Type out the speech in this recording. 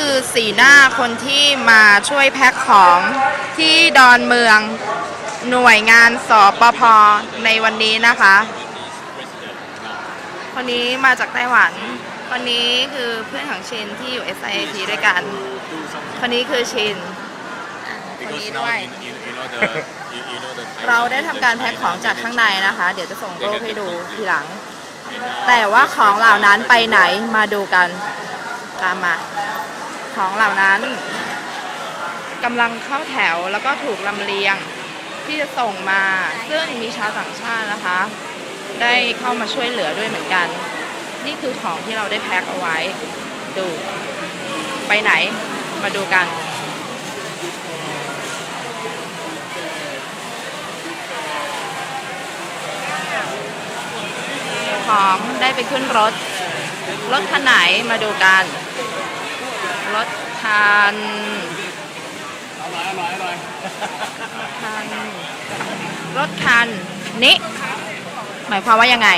คือสีหน้าคนที่มาช่วยแพ็คของที่ดอนเมืองหน่วยงานสปพในวันนี้นะคะคนนี้มาจากไต้หวันคนนี้คือเพื่อนของชินที่อยู่ SIT ด้วยกันคนนี้คือชินอะคนนี้ด้วย เราได้ทำการแพ็คของจากข้างในนะคะ เดี๋ยวจะส่งรูปให้ดูทีหลัง แต่ว่าของเหล่านั้นไปไหนมาดูกันตามมา ของเหล่านั้นกำลังเข้าแถวแล้วก็ถูกลำเลียงที่จะส่งมาซึ่งมีชาวต่างชาตินะคะ ได้เข้ามาช่วยเหลือด้วยเหมือนกัน นี่คือของที่เราได้แพ็คเอาไว้ ดู ไปไหนมาดูกันของได้ไปขึ้นรถ รถคันไหนมาดูกัน รถคันคันรถคันนี้ หมายความว่ายังไง